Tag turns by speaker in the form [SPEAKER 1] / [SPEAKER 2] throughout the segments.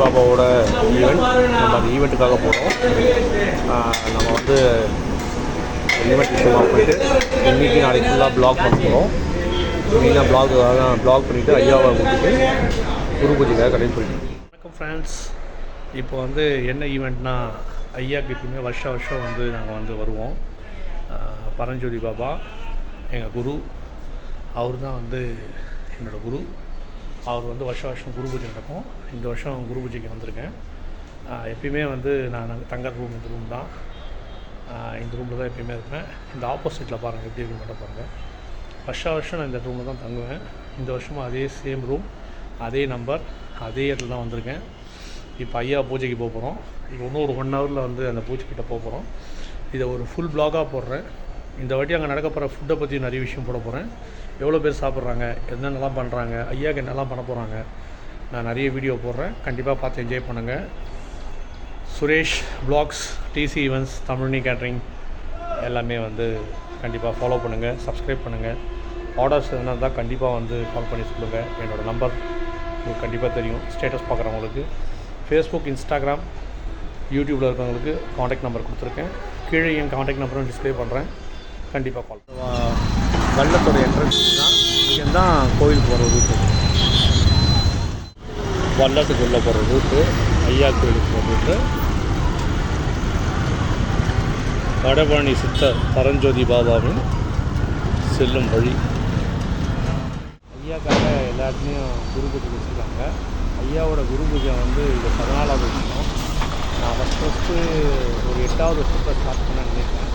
[SPEAKER 1] பாபாவோட ஈவெண்ட் நம்ம அந்த ஈவெண்ட்டுக்காக போகிறோம் நம்ம வந்து ஈவெண்ட் விஷயமாக போயிட்டு இன்றைக்கி நாளைக்கு ஃபுல்லாக ப்ளாக் பண்ண போகிறோம் மெயினாக ப்ளாக் ப்ளாக் பண்ணிவிட்டு ஐயாவை கூட்டிட்டு குரு பூஜைக்காக கடையில் போயிட்டு வணக்கம் ஃப்ரெண்ட்ஸ் இப்போ வந்து என்ன ஈவெண்ட்னா ஐயாவுக்கு எப்பயுமே வருஷ வருஷம் வந்து நாங்கள் வந்து வருவோம். பரஞ்சோதி பாபா எங்கள் குரு. அவர் தான் வந்து என்னோடய குரு. அவர் வந்து வருஷ வருஷம் குரு பூஜை நடக்கும். இந்த வருஷம் குரு பூஜைக்கு வந்திருக்கேன். எப்பயுமே வந்து நான் தங்குற ரூம் இந்த ரூம் தான். இந்த ரூமில் தான் எப்பயுமே இருப்பேன். இந்த ஆப்போசிட்டில் பாருங்கள் எப்படி இருக்கு மட்டும் பாருங்கள் வருஷ வருஷம் நான் இந்த ரூமில் தான் தங்குவேன். இந்த வருஷமும் அதே சேம் ரூம் அதே நம்பர் அதே இடத்துல தான் வந்திருக்கேன். இப்போ ஐயா பூஜைக்கு போக போகிறோம் இப்போ இன்னும் ஒரு ஒன் ஹவரில் வந்து அந்த பூஜைக்கிட்ட போக போகிறோம் இதை ஒரு ஃபுல் பிளாகாக போடுறேன். இந்த வாட்டி அங்கே நடக்க போகிற ஃபுட்டை பற்றி நிறைய விஷயம் போட போகிறேன் எவ்வளோ பேர் சாப்பிட்றாங்க என்னென்னலாம் பண்ணுறாங்க ஐயாக்கு என்னெல்லாம் பண்ண போகிறாங்க நான் நிறைய வீடியோ போடுறேன். கண்டிப்பாக பார்த்து என்ஜாய் பண்ணுங்கள் சுரேஷ் ப்ளாக்ஸ் டிசி ஈவெண்ட்ஸ் தமிழ்னி கேட்ரிங் எல்லாமே வந்து கண்டிப்பாக ஃபாலோ பண்ணுங்கள் சப்ஸ்கிரைப் பண்ணுங்கள் ஆர்டர்ஸ் எதுனா இருந்தால் கண்டிப்பாக வந்து கால் பண்ணி சொல்லுங்கள் என்னோடய நம்பர் உங்களுக்கு கண்டிப்பாக தெரியும். ஸ்டேட்டஸ் பார்க்குறவங்களுக்கு. ஃபேஸ்புக் இன்ஸ்டாகிராம் யூடியூப்பில் இருக்கிறவங்களுக்கு காண்டாக்ட் நம்பர் கொடுத்துருக்கேன். கீழே என் காண்டாக்ட் நம்பரும் டிஸ்ப்ளே பண்ணுறேன் கண்டிப்பாக கால் வல்லத்தோட என்ட்ரன்ஸ் தான் இங்கே தான் கோயிலுக்கு போகிற ரூட்டு வல்லத்துக்கு உள்ளே போகிற ரூட்டு ஐயா கோயிலுக்கு போகிற ரூட்டு வடபழனி சித்தர் பரஞ்சோதி பாபாவின் செல்லும் வழி. ஐயாக்காக எல்லாத்துலேயும் குரு பூஜை வச்சுருக்காங்க. ஐயாவோட குரு பூஜை வந்து இது பதினாலாவது வருஷம். நான் ஃபஸ்ட் ஃபஸ்ட்டு ஒரு எட்டாவது வருஷத்தை ஸ்டார்ட் பண்ண நினைக்கிறேன்.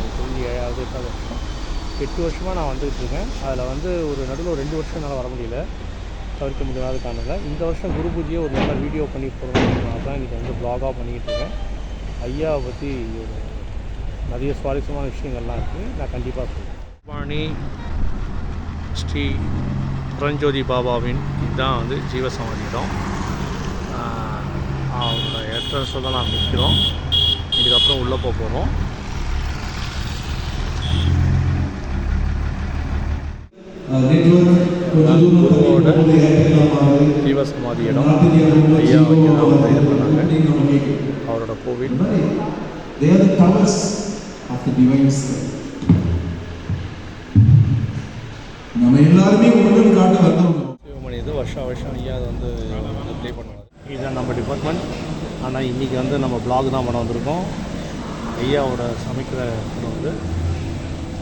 [SPEAKER 1] ஆமாம் எனக்கு ஏழாவது எட்டாவது வருஷம் எட்டு வருஷமாக நான் வந்துக்கிட்டு இருக்கேன். அதில் வந்து ஒரு நடுவில் ஒரு ரெண்டு வருஷம் என்னால் வர முடியல. தவிர்க்க முடியாத காரணத்தில். இந்த வருஷம் குரு பூஜையை ஒரு நல்ல வீடியோ பண்ணி போடணும் தான் இன்றைக்கி வந்து ப்ளாகாக பண்ணிக்கிட்டு இருக்கேன். ஐயாவை பற்றி ஒரு நிறைய சுவாரஸ்யமான விஷயங்கள்லாம் இருக்குது நான் கண்டிப்பாக சொல்கிறேன் பாணி ஸ்ரீ புரஞ்சோதி பாபாவின் இதுதான் வந்து ஜீவசமாதி இடம். ஆஹ் அவரோட தான் நாம் நிற்கிறோம். இதுக்கப்புறம் உள்ளே போக போகிறோம் குருவோட ஜீவசமாதி இடம் ஐயா தான் வந்து இது பண்ணாங்க அவரோட கோவில்.
[SPEAKER 2] நம்ம எல்லாருமே ஒன்று காட்ட வந்தவங்க
[SPEAKER 1] சிவமணி இது வருஷம் வருஷம் ஐயா அது வந்து ப்ளே பண்ணுவார் இதுதான் நம்ம டிபார்ட்மெண்ட் ஆனால் இன்றைக்கி வந்து நம்ம பிளாக் தான் பண்ண வந்திருக்கோம். ஐயாவோட சமைக்கிற வந்து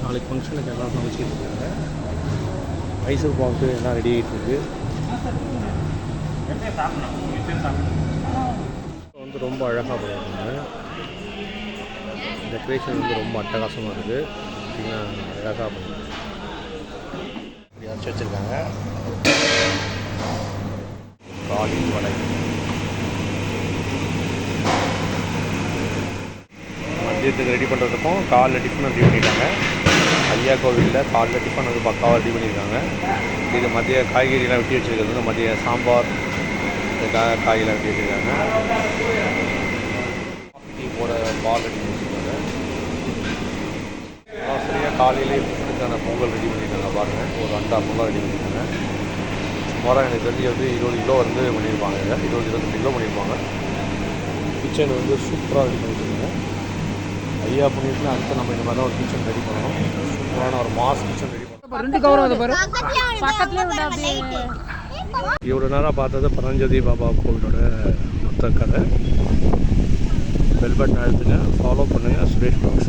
[SPEAKER 1] நாளைக்கு ஃபங்க்ஷனுக்கு எல்லாம் சமைச்சிட்டு இருக்காங்க. மைசூர் பாக்கு எல்லாம் ரெடி ஆகிட்டு இருக்கு. வந்து ரொம்ப அழகாக பண்ணியிருக்காங்க டெக்கரேஷன் வந்து ரொம்ப அட்டகாசமாக இருக்குது அழகாக பண்ணியிருக்காங்க இப்படி அரைச்சி வச்சுருக்காங்க. காலி வடை. மதியத்துக்கு ரெடி பண்ணுறதுக்கும் காலைல டிஃபன் ரெடி பண்ணிட்டாங்க. ஐயா கோவிலில் காலைல டிஃபன் வந்து பக்காவாக ரெடி பண்ணியிருக்காங்க. இது மதிய காய்கறிலாம் வெட்டி வச்சுருக்கிறது வந்து மதிய சாம்பார் இதுக்காக காய்கறிலாம் வெட்டி வச்சுருக்காங்க. டீ போட பால் ரெடி பண்ணியிருக்காங்க. வச்சுருக்காங்க சரியாக காலையிலே டிஃபனுக்கான பொங்கல் ரெடி பண்ணியிருக்காங்க பாருங்கள் ஒரு அண்டா பொங்கல் ரெடி பண்ணியிருக்காங்க. மரம் எனக்கு தெரிஞ்சு வந்து இருபது கிலோ வந்து பண்ணியிருப்பாங்க இதில் இருபது இருபத்தஞ்சு கிலோ பண்ணியிருப்பாங்க. கிச்சன் வந்து சூப்பராக ரெடி பண்ணியிருக்காங்க. ஐயா பண்ணிட்டுனா அடுத்து நம்ம இந்த மாதிரி ஒரு கிச்சன் ரெடி பண்ணணும். சூப்பரான ஒரு மாஸ் கிச்சன் ரெடி பண்ணணும்.
[SPEAKER 3] ரெண்டு கவரம் அது பாரு. பக்கத்துலேயே விட அப்படியே
[SPEAKER 1] இவ்வளோ நேரம் பார்த்தது பரஞ்சோதி பாபா கோவிலோட மொத்த கதை. பெல் பட்டன் அழுத்துங்க ஃபாலோ பண்ணுங்கள் சுரேஷ் பாக்ஸ்